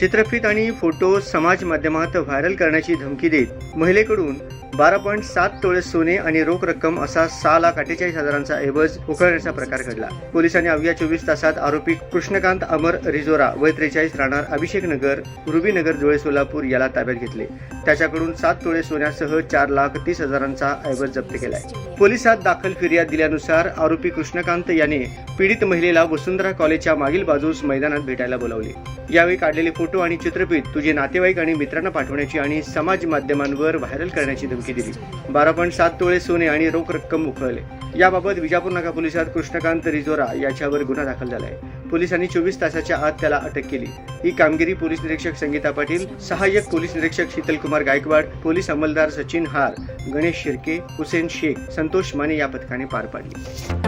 चित्रफित आणि फोटो समाज माध्यमात व्हायरल करण्याची धमकी देत महिलेकडून बारा पॉईंट सात तोळे सोने आणि रोख रक्कम असा सहा लाख अठ्ठेचाळीस हजारांचा ऐवज उकळण्याचा प्रकार घडला. पोलिसांनी अवघ्या चोवीस तासात आरोपी कृष्णकांत अमर रिजोरा वय त्रेचाळीस राहणार अभिषेक नगर रुबीनगर जुळे सोलापूर याला ताब्यात घेतले. त्याच्याकडून सात तोळे सोन्यासह चार लाख तीस हजारांचा ऐवज जप्त केलाय. पोलिसात दाखल फिर्याद दिल्यानुसार आरोपी कृष्णकांत याने पीडित महिलेला वसुंधरा कॉलेजच्या मागील बाजूस मैदानात भेटायला बोलावले. यावेळी काढलेले फोटो फोटो आणि चित्रफित तुझे नातेवाईक आणि मित्रांना पाठवण्याची आणि समाज माध्यमांवर व्हायरल करण्याची धमकी दिली. बारा पॉईंट सात तोळे सोने आणि रोख रक्कम उकळले याबाबत विजापूर नाका पोलिसात कृष्णकांत रिजोरा याच्यावर गुन्हा दाखल झाला आहे पोलिसांनी चोवीस तासाच्या आत त्याला अटक केली. ही कामगिरी पोलीस निरीक्षक संगीता पाटील सहाय्यक पोलीस निरीक्षक शीतल कुमार गायकवाड पोलीस अंमलदार सचिन हार गणेश शिर्के हुसेन शेख संतोष माने या पथकाने पार पाडली.